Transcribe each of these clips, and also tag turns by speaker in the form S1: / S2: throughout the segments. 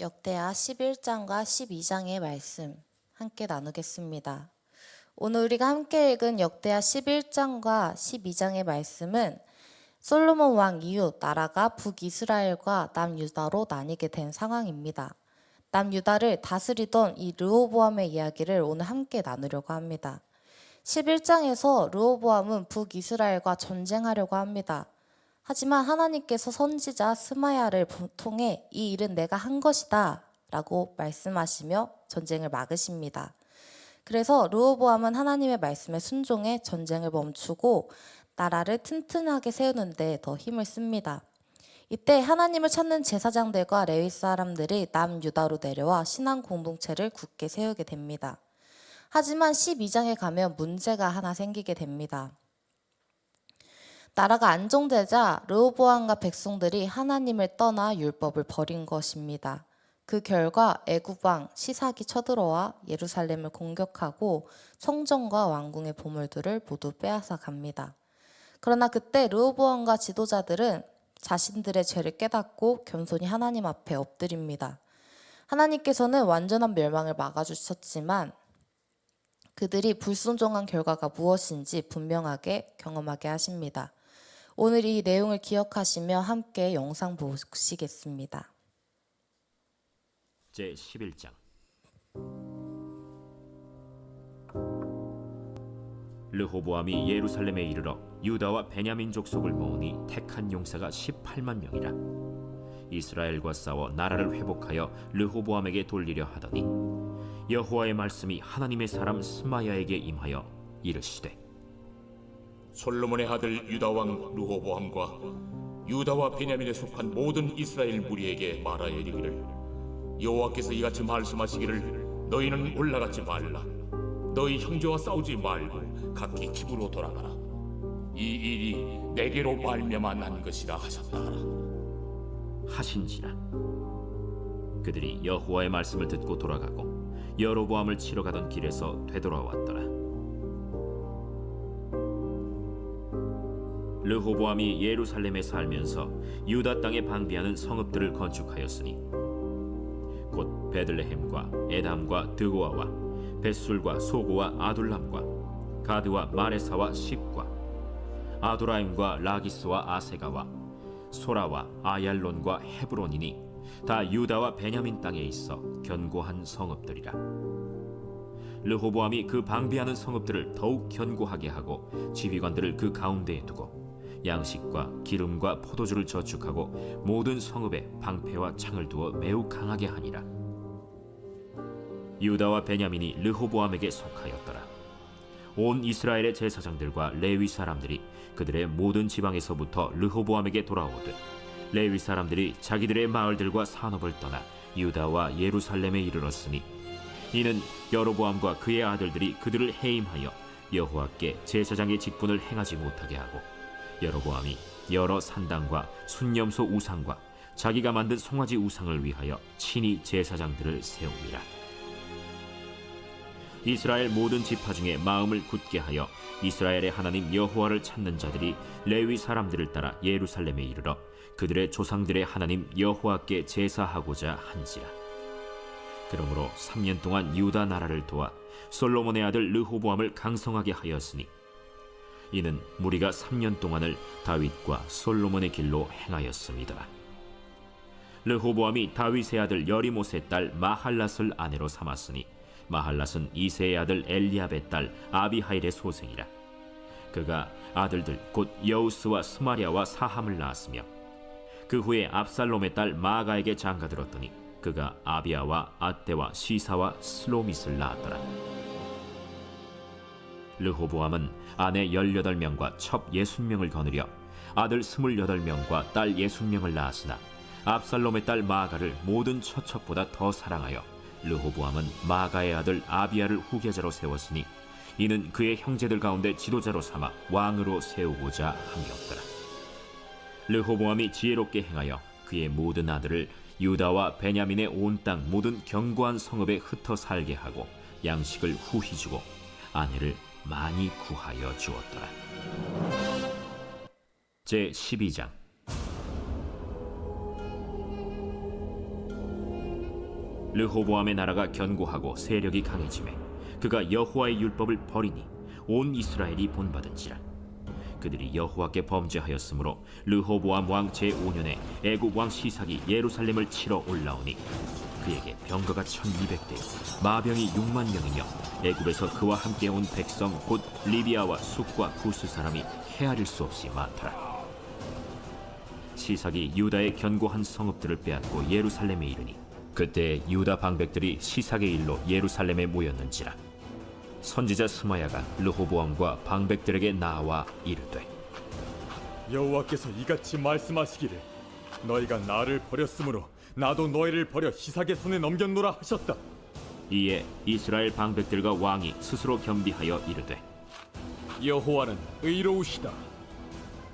S1: 역대하 11장과 12장의 말씀 함께 나누겠습니다. 오늘 우리가 함께 읽은 역대하 11장과 12장의 말씀은 솔로몬 왕 이후 나라가 북이스라엘과 남유다로 나뉘게 된 상황입니다. 남유다를 다스리던 이 르호보암의 이야기를 오늘 함께 나누려고 합니다. 11장에서 르호보암은 북이스라엘과 전쟁하려고 합니다. 하지만 하나님께서 선지자 스마야를 통해 이 일은 내가 한 것이다 라고 말씀하시며 전쟁을 막으십니다. 그래서 르호보암은 하나님의 말씀에 순종해 전쟁을 멈추고 나라를 튼튼하게 세우는데 더 힘을 씁니다. 이때 하나님을 찾는 제사장들과 레위 사람들이 남유다로 내려와 신앙 공동체를 굳게 세우게 됩니다. 하지만 12장에 가면 문제가 하나 생기게 됩니다. 나라가 안정되자 르호보암과 백성들이 하나님을 떠나 율법을 버린 것입니다. 그 결과 애굽왕 시삭이 쳐들어와 예루살렘을 공격하고 성전과 왕궁의 보물들을 모두 빼앗아 갑니다. 그러나 그때 르호보암과 지도자들은 자신들의 죄를 깨닫고 겸손히 하나님 앞에 엎드립니다. 하나님께서는 완전한 멸망을 막아주셨지만 그들이 불순종한 결과가 무엇인지 분명하게 경험하게 하십니다. 오늘 이 내용을 기억하시며 함께 영상 보시겠습니다.
S2: 제 11장 르호보암이 예루살렘에 이르러 유다와 베냐민 족속을 모으니 택한 용사가 18만 명이라 이스라엘과 싸워 나라를 회복하여 르호보암에게 돌리려 하더니 여호와의 말씀이 하나님의 사람 스마야에게 임하여 이르시되
S3: 솔로몬의 아들 유다 왕 르호보암과 유다와 베냐민에 속한 모든 이스라엘 무리에게 말하여 이르기를 여호와께서 이같이 말씀하시기를 너희는 올라가지 말라. 너희 형제와 싸우지 말고 각기 집으로 돌아가라. 이 일이 내게로 말미암아 난 것이라 하셨다 하라.
S2: 하신지라. 그들이 여호와의 말씀을 듣고 돌아가고 여로보암을 치러 가던 길에서 되돌아왔더라 르호보암이 예루살렘에 살면서 유다 땅에 방비하는 성읍들을 건축하였으니 곧 베들레헴과 에담과 드고아와 벳술과 소고와 아둘람과 가드와 마레사와 십과 아도라임과 라기스와 아세가와 소라와 아얄론과 헤브론이니 다 유다와 베냐민 땅에 있어 견고한 성읍들이라. 르호보암이 그 방비하는 성읍들을 더욱 견고하게 하고 지휘관들을 그 가운데에 두고 양식과 기름과 포도주를 저축하고 모든 성읍에 방패와 창을 두어 매우 강하게 하니라. 유다와 베냐민이 르호보암에게 속하였더라. 온 이스라엘의 제사장들과 레위 사람들이 그들의 모든 지방에서부터 르호보암에게 돌아오듯 레위 사람들이 자기들의 마을들과 산업을 떠나 유다와 예루살렘에 이르렀으니 이는 여로보암과 그의 아들들이 그들을 해임하여 여호와께 제사장의 직분을 행하지 못하게 하고 여로보암이 여러 산당과 순념소 우상과 자기가 만든 송아지 우상을 위하여 친히 제사장들을 세웁니다. 이스라엘 모든 지파 중에 마음을 굳게 하여 이스라엘의 하나님 여호와를 찾는 자들이 레위 사람들을 따라 예루살렘에 이르러 그들의 조상들의 하나님 여호와께 제사하고자 한지라. 그러므로 3년 동안 유다 나라를 도와 솔로몬의 아들 르호보암을 강성하게 하였으니 이는 무리가 3년 동안을 다윗과 솔로몬의 길로 행하였습니다. 르호보암이 다윗의 아들 여리못의 딸 마할랏을 아내로 삼았으니 마할랏은 이세의 아들 엘리압의 딸 아비하일의 소생이라. 그가 아들들 곧 여우스와 스마리아와 사함을 낳았으며 그 후에 압살롬의 딸 마가에게 장가들었더니 그가 아비아와 아떼와 시사와 슬로밋을 낳았더라. 르호보암은 아내 18명과 첩 60명을 거느려 아들 28명과 딸 60명을 낳았으나 압살롬의 딸 마가를 모든 처첩보다 더 사랑하여 르호보암은 마가의 아들 아비아를 후계자로 세웠으니 이는 그의 형제들 가운데 지도자로 삼아 왕으로 세우고자 함이었더라. 르호보암이 지혜롭게 행하여 그의 모든 아들을 유다와 베냐민의 온 땅 모든 견고한 성읍에 흩어 살게 하고 양식을 후히 주고 아내를 많이 구하여 주었더라. 제 12장 르호보암의 나라가 견고하고 세력이 강해지매 그가 여호와의 율법을 버리니 온 이스라엘이 본받은지라 그들이 여호와께 범죄하였으므로 르호보암 왕 제5년에 애굽 왕 시삭이 예루살렘을 치러 올라오니 그에게 병거가 1200대 마병이 6만 명이며 애굽에서 그와 함께 온 백성 곧 리비아와 숙과 구스 사람이 헤아릴 수 없이 많더라. 시삭이 유다의 견고한 성읍들을 빼앗고 예루살렘에 이르니 그때 유다 방백들이 시삭의 일로 예루살렘에 모였는지라. 선지자 스마야가 르호보암과 방백들에게 나와 이르되
S4: 여호와께서 이같이 말씀하시기를 너희가 나를 버렸으므로 나도 너희를 버려 시삭의 손에 넘겼노라 하셨다.
S2: 이에 이스라엘 방백들과 왕이 스스로 겸비하여 이르되
S4: 여호와는 의로우시다.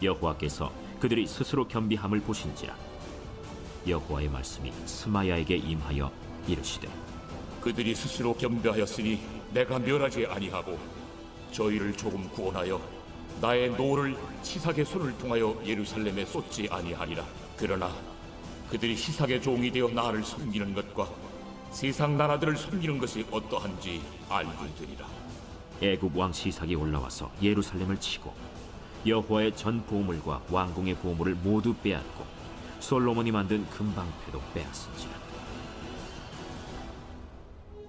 S2: 여호와께서 그들이 스스로 겸비함을 보신지라 여호와의 말씀이 스마야에게 임하여 이르시되
S3: 그들이 스스로 겸비하였으니 내가 멸하지 아니하고 저희를 조금 구원하여 나의 노를 시삭의 손을 통하여 예루살렘에 쏟지 아니하리라. 그러나 그들이 시삭의 종이 되어 나를 섬기는 것과 세상 나라들을 섬기는 것이 어떠한지 알게 되리라.
S2: 애굽 왕 시삭이 올라와서 예루살렘을 치고 여호와의 전 보물과 왕궁의 보물을 모두 빼앗고 솔로몬이 만든 금방패도 빼앗은지라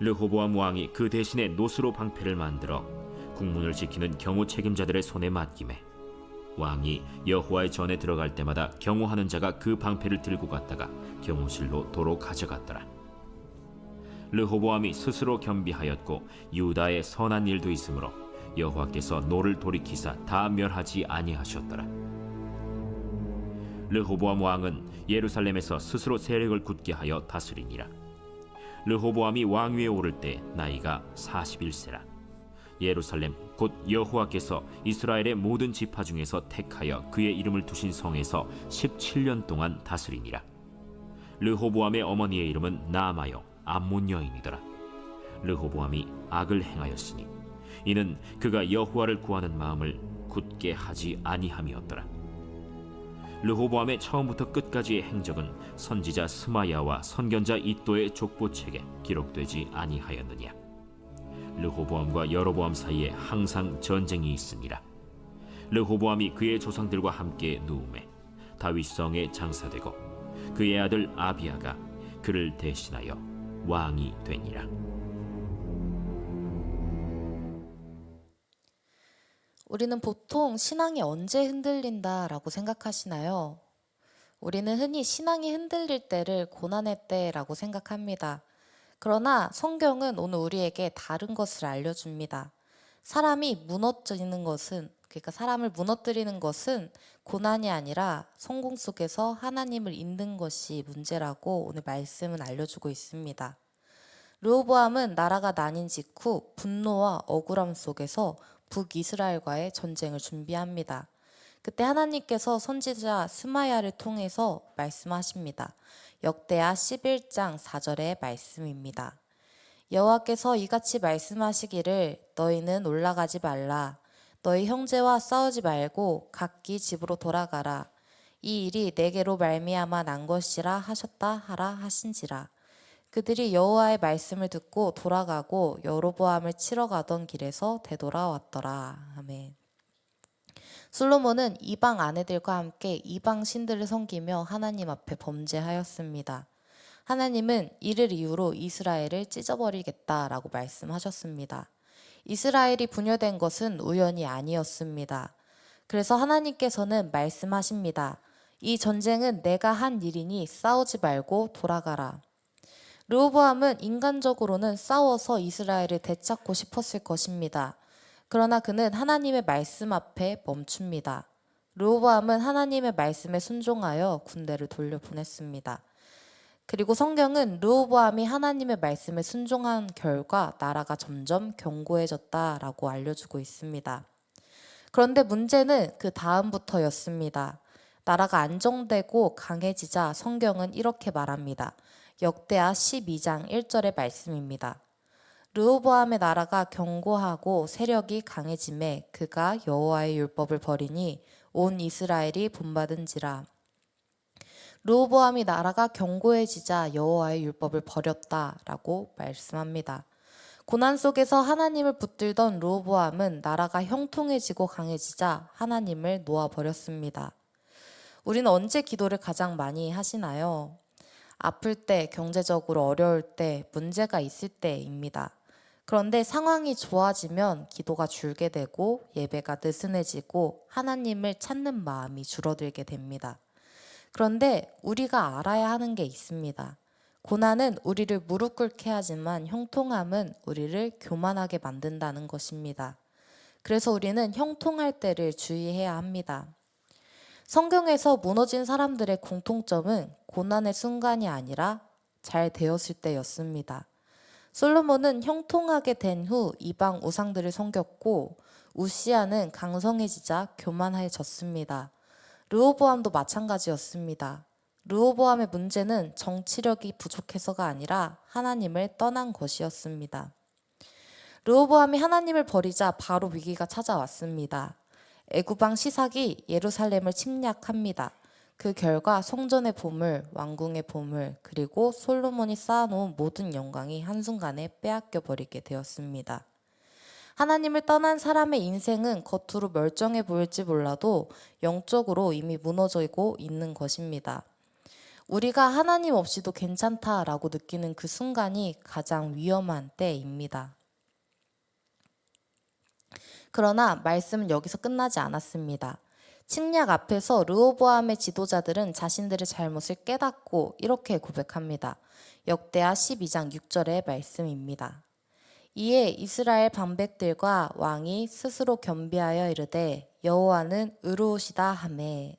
S2: 르호보암 왕이 그 대신에 노스로 방패를 만들어 국문을 지키는 경호 책임자들의 손에 맡김에 왕이 여호와의 전에 들어갈 때마다 경호하는 자가 그 방패를 들고 갔다가 경호실로 도로 가져갔더라 르호보암이 스스로 겸비하였고 유다의 선한 일도 있으므로 여호와께서 노를 돌이키사 다 멸하지 아니하셨더라. 르호보암 왕은 예루살렘에서 스스로 세력을 굳게 하여 다스리니라. 르호보암이 왕위에 오를 때 나이가 41세라. 예루살렘 곧 여호와께서 이스라엘의 모든 지파 중에서 택하여 그의 이름을 두신 성에서 17년 동안 다스리니라. 르호보암의 어머니의 이름은 나아마요 암몬 여인이더라. 르호보암이 악을 행하였으니 이는 그가 여호와를 구하는 마음을 굳게 하지 아니함이었더라. 르호보암의 처음부터 끝까지의 행적은 선지자 스마야와 선견자 이또의 족보책에 기록되지 아니하였느냐. 르호보암과 여로보암 사이에 항상 전쟁이 있으니라. 르호보암이 그의 조상들과 함께 누움에 다윗성에 장사되고 그의 아들 아비아가 그를 대신하여 왕이 되니라.
S1: 우리는 보통 신앙이 언제 흔들린다라고 생각하시나요? 우리는 흔히 신앙이 흔들릴 때를 고난의 때라고 생각합니다. 그러나 성경은 오늘 우리에게 다른 것을 알려줍니다. 사람이 무너지는 것은, 그러니까 사람을 무너뜨리는 것은 고난이 아니라 성공 속에서 하나님을 잇는 것이 문제라고 오늘 말씀은 알려주고 있습니다. 르호보암은 나라가 나뉜 직후 분노와 억울함 속에서 북이스라엘과의 전쟁을 준비합니다. 그때 하나님께서 선지자 스마야를 통해서 말씀하십니다. 역대하 11장 4절의 말씀입니다. 여호와께서 이같이 말씀하시기를 너희는 올라가지 말라 너희 형제와 싸우지 말고 각기 집으로 돌아가라 이 일이 내게로 말미암아 난 것이라 하셨다 하라 하신지라 그들이 여호와의 말씀을 듣고 돌아가고 여로보암을 치러 가던 길에서 되돌아왔더라. 아멘. 솔로몬은 이방 아내들과 함께 이방 신들을 섬기며 하나님 앞에 범죄하였습니다. 하나님은 이를 이유로 이스라엘을 찢어버리겠다라고 말씀하셨습니다. 이스라엘이 분열된 것은 우연이 아니었습니다. 그래서 하나님께서는 말씀하십니다. 이 전쟁은 내가 한 일이니 싸우지 말고 돌아가라. 르호보암은 인간적으로는 싸워서 이스라엘을 되찾고 싶었을 것입니다. 그러나 그는 하나님의 말씀 앞에 멈춥니다. 르호보암은 하나님의 말씀에 순종하여 군대를 돌려보냈습니다. 그리고 성경은 르호보암이 하나님의 말씀에 순종한 결과 나라가 점점 견고해졌다라고 알려주고 있습니다. 그런데 문제는 그 다음부터였습니다. 나라가 안정되고 강해지자 성경은 이렇게 말합니다. 역대하 12장 1절의 말씀입니다. 르호보암의 나라가 견고하고 세력이 강해짐에 그가 여호와의 율법을 버리니 온 이스라엘이 본받은지라. 르호보암이 나라가 견고해지자 여호와의 율법을 버렸다라고 말씀합니다. 고난 속에서 하나님을 붙들던 르호보암은 나라가 형통해지고 강해지자 하나님을 놓아 버렸습니다. 우리는 언제 기도를 가장 많이 하시나요? 아플 때, 경제적으로 어려울 때, 문제가 있을 때입니다. 그런데 상황이 좋아지면 기도가 줄게 되고 예배가 느슨해지고 하나님을 찾는 마음이 줄어들게 됩니다. 그런데 우리가 알아야 하는 게 있습니다. 고난은 우리를 무릎 꿇게 하지만 형통함은 우리를 교만하게 만든다는 것입니다. 그래서 우리는 형통할 때를 주의해야 합니다. 성경에서 무너진 사람들의 공통점은 고난의 순간이 아니라 잘 되었을 때였습니다. 솔로몬은 형통하게 된 후 이방 우상들을 섬겼고 우시아는 강성해지자 교만해졌습니다. 르호보암도 마찬가지였습니다. 르호보암의 문제는 정치력이 부족해서가 아니라 하나님을 떠난 것이었습니다. 르호보암이 하나님을 버리자 바로 위기가 찾아왔습니다. 애구방 시삭이 예루살렘을 침략합니다. 그 결과 성전의 보물, 왕궁의 보물, 그리고 솔로몬이 쌓아놓은 모든 영광이 한순간에 빼앗겨 버리게 되었습니다. 하나님을 떠난 사람의 인생은 겉으로 멀쩡해 보일지 몰라도 영적으로 이미 무너지고 있는 것입니다. 우리가 하나님 없이도 괜찮다라고 느끼는 그 순간이 가장 위험한 때입니다. 그러나 말씀은 여기서 끝나지 않았습니다. 침략 앞에서 르호보암의 지도자들은 자신들의 잘못을 깨닫고 이렇게 고백합니다. 역대하 12장 6절의 말씀입니다. 이에 이스라엘 방백들과 왕이 스스로 겸비하여 이르되 여호와는 의로우시다 하매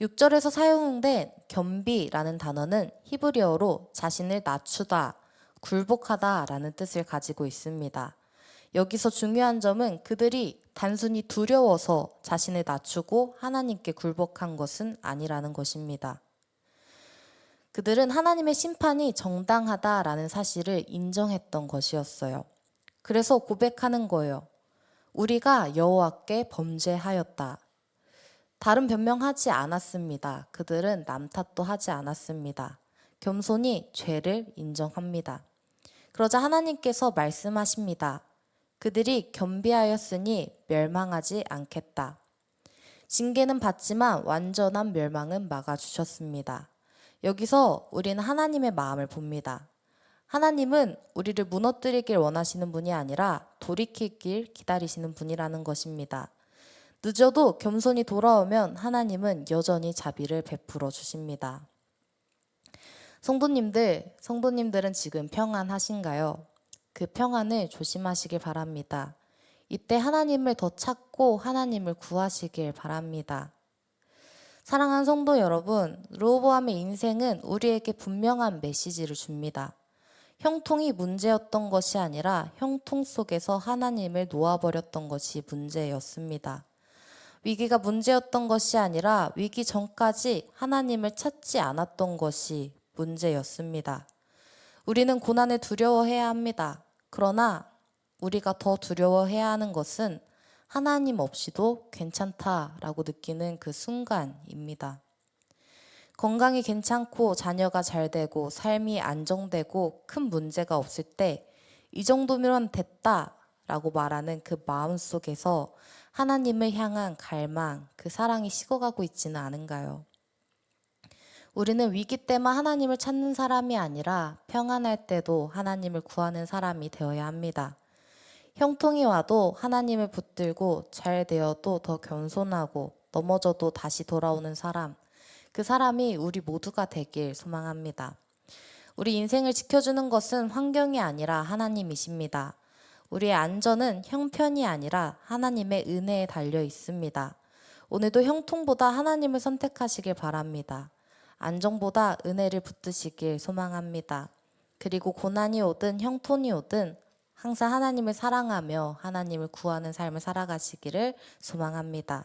S1: 6절에서 사용된 겸비라는 단어는 히브리어로 자신을 낮추다, 굴복하다라는 뜻을 가지고 있습니다. 여기서 중요한 점은 그들이 단순히 두려워서 자신을 낮추고 하나님께 굴복한 것은 아니라는 것입니다. 그들은 하나님의 심판이 정당하다라는 사실을 인정했던 것이었어요. 그래서 고백하는 거예요. 우리가 여호와께 범죄하였다. 다른 변명하지 않았습니다. 그들은 남 탓도 하지 않았습니다. 겸손히 죄를 인정합니다. 그러자 하나님께서 말씀하십니다. 그들이 겸비하였으니 멸망하지 않겠다. 징계는 받지만 완전한 멸망은 막아주셨습니다. 여기서 우리는 하나님의 마음을 봅니다. 하나님은 우리를 무너뜨리길 원하시는 분이 아니라 돌이키길 기다리시는 분이라는 것입니다. 늦어도 겸손히 돌아오면 하나님은 여전히 자비를 베풀어 주십니다. 성도님들, 성도님들은 지금 평안하신가요? 그 평안을 조심하시길 바랍니다. 이때 하나님을 더 찾고 하나님을 구하시길 바랍니다. 사랑하는 성도 여러분, 로보암의 인생은 우리에게 분명한 메시지를 줍니다. 형통이 문제였던 것이 아니라 형통 속에서 하나님을 놓아버렸던 것이 문제였습니다. 위기가 문제였던 것이 아니라 위기 전까지 하나님을 찾지 않았던 것이 문제였습니다. 우리는 고난을 두려워해야 합니다. 그러나 우리가 더 두려워해야 하는 것은 하나님 없이도 괜찮다라고 느끼는 그 순간입니다. 건강이 괜찮고 자녀가 잘 되고 삶이 안정되고 큰 문제가 없을 때 이 정도면 됐다라고 말하는 그 마음 속에서 하나님을 향한 갈망, 그 사랑이 식어가고 있지는 않은가요? 우리는 위기 때만 하나님을 찾는 사람이 아니라 평안할 때도 하나님을 구하는 사람이 되어야 합니다. 형통이 와도 하나님을 붙들고 잘 되어도 더 겸손하고 넘어져도 다시 돌아오는 사람, 그 사람이 우리 모두가 되길 소망합니다. 우리 인생을 지켜주는 것은 환경이 아니라 하나님이십니다. 우리의 안전은 형편이 아니라 하나님의 은혜에 달려 있습니다. 오늘도 형통보다 하나님을 선택하시길 바랍니다. 안정보다 은혜를 붙드시길 소망합니다. 그리고 고난이 오든 형통이 오든 항상 하나님을 사랑하며 하나님을 구하는 삶을 살아가시기를 소망합니다.